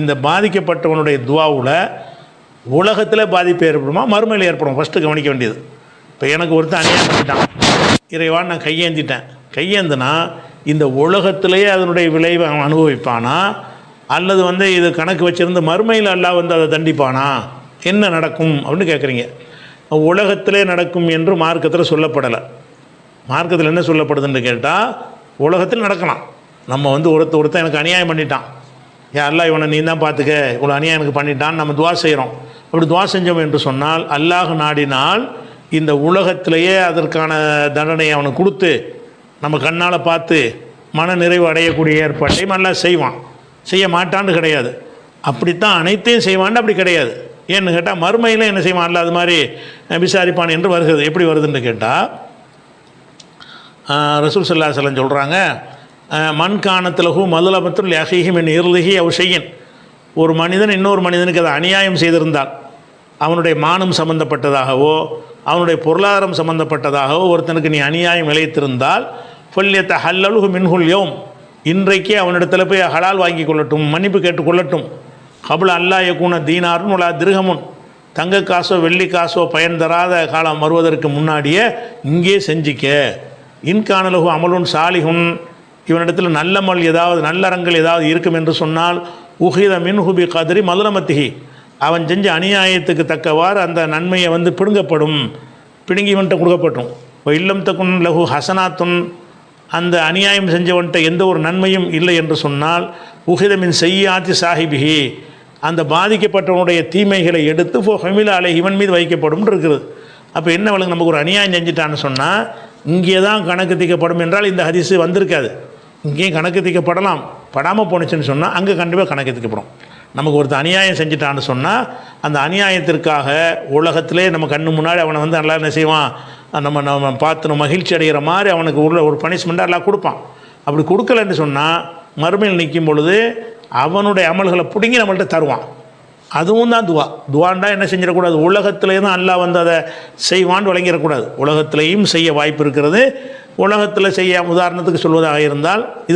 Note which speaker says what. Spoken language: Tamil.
Speaker 1: இந்த பாதிக்கப்பட்டவனுடைய துவாவில் உலகத்தில் பாதிப்பு ஏற்படுமா? மறுமையில் ஏற்படும்? ஃபஸ்ட்டு கவனிக்க வேண்டியது. இப்போ எனக்கு ஒருத்தன் அநியாயம் பண்ணிட்டான். இறைவான் நான் கையேந்திட்டேன். கையேந்தினா இந்த உலகத்திலேயே அதனுடைய விளைவை அவன் அனுபவிப்பானா? அல்லது வந்து இது கணக்கு வச்சிருந்து மறுமையில் அல்லா வந்து அதை தண்டிப்பானா? என்ன நடக்கும் அப்படின்னு கேட்குறீங்க உலகத்திலே நடக்கும் என்று மார்க்கத்தில் சொல்லப்படலை. மார்க்கத்தில் என்ன சொல்லப்படுதுன்னு கேட்டால் உலகத்தில் நடக்கலாம். நம்ம வந்து ஒருத்த ஒருத்தன் எனக்கு அநியாயம் பண்ணிட்டான். யா அல்லாஹ் இவனை நீ தான் பார்த்துக்க. இவ்வளோ அநியாயம் எனக்கு பண்ணிட்டான் நம்ம துவா செய்கிறோம் அப்படி துவா செஞ்சோம் என்று சொன்னால் அல்லாஹ் நாடினால் இந்த உலகத்திலேயே அதற்கான தண்டனையை அவனுக்கு கொடுத்து நம்ம கண்ணால் பார்த்து மன நிறைவு அடையக்கூடிய ஏற்பாட்டையும் நல்லா செய்வான். செய்ய மாட்டான்னு கிடையாது. அப்படித்தான் அனைத்தையும் செய்வான்னு அப்படி கிடையாது. ஏன்னு கேட்டால் மறுமையில் என்ன செய்வான்ல அது மாதிரி விசாரிப்பான் என்று வருகிறது. எப்படி வருதுன்னு கேட்டால் ரசூல் சல்லா சொல்கிறாங்க மண் காணத்திலகு மதுலபத்துல் என் இருளிகி அவஷையின் ஒரு மனிதன் இன்னொரு மனிதனுக்கு அதை அநியாயம் செய்திருந்தால் அவனுடைய மானம் சம்பந்தப்பட்டதாகவோ அவனுடைய பொருளாதாரம் சம்பந்தப்பட்டதாகவோ ஒருத்தனுக்கு நீ அநியாயம் இழைத்திருந்தால் ஃபல்யத்த ஹல்லலுகு மின்ஹுல் யோம். இன்றைக்கே அவனிடத்தில் போய் ஹலால் வாங்கி கொள்ளட்டும் மன்னிப்பு கேட்டுக்கொள்ளட்டும் கபுல் அல்லா யக்கூன தீனாரும் உலா திருகமுன் தங்க காசோ வெள்ளி காசோ பயன் தராத காலம் வருவதற்கு முன்னாடியே இங்கே செஞ்சிக்க. இன்கானலகு அமலுன் சாலிகுன் இவனிடத்தில் நல்ல மல் ஏதாவது நல்லறங்கள் ஏதாவது இருக்கும் என்று சொன்னால் உஹித மின்ஹுபி கதிரி மதுரமத்திகி அவன் செஞ்ச அநியாயத்துக்கு தக்கவாறு அந்த நன்மையை வந்து பிடுங்கப்படும். பிடுங்கி இவன்கிட்ட கொடுக்கப்பட்டும். இப்போ இல்லம் தக்குன் லகு ஹசனாத்துன். அந்த அநியாயம் செஞ்சவன்கிட்ட எந்த ஒரு நன்மையும் இல்லை என்று சொன்னால் உஹிதமின் செய்யாத்தி சாஹிபிஹி. அந்த பாதிக்கப்பட்டவனுடைய தீமைகளை எடுத்து ஃபோ ஹமில அலை இவன் மீது வைக்கப்படும் இருக்குது அப்போ என்ன வழங்க நமக்கு ஒரு அநியாயம் செஞ்சிட்டான்னு சொன்னால் இங்கே தான் கணக்கு தீக்கப்படும் என்றால் இந்த ஹதிசு வந்திருக்காது. இங்கேயும் கணக்கு தீக்கப்படலாம் படாமல் போணுச்சுன்னு சொன்னால் அங்கே கண்டிப்பாக கணக்கு தீக்கப்படும் நமக்கு ஒருத்தர் அநியாயம் செஞ்சிட்டான்னு சொன்னால் அந்த அநியாயத்திற்காக உலகத்திலே நம்ம கண்ணு முன்னாடி அவனை வந்து நல்லா என்ன செய்வான்? நம்ம நம்ம பார்த்து நம்ம மகிழ்ச்சி அடைகிற மாதிரி அவனுக்கு உள்ள ஒரு பனிஷ்மெண்ட்டாக எல்லாம் கொடுப்பான். அப்படி கொடுக்கலன்னு சொன்னால் மறுமையில் நிற்கும் பொழுது அவனுடைய அமல்களை பிடுங்கி நம்மள்ட்ட தருவான். அதுவும் தான் துவா. துவாண்டா என்ன செஞ்சிடக்கூடாது? உலகத்திலே தான் அல்லா வந்து அதை செய்வான்னு வழங்கிடக்கூடாது. உலகத்திலையும் செய்ய வாய்ப்பு இருக்கிறது. உலகத்தில் செய்ய உதாரணத்துக்கு சொல்வதாக இருந்தால் இது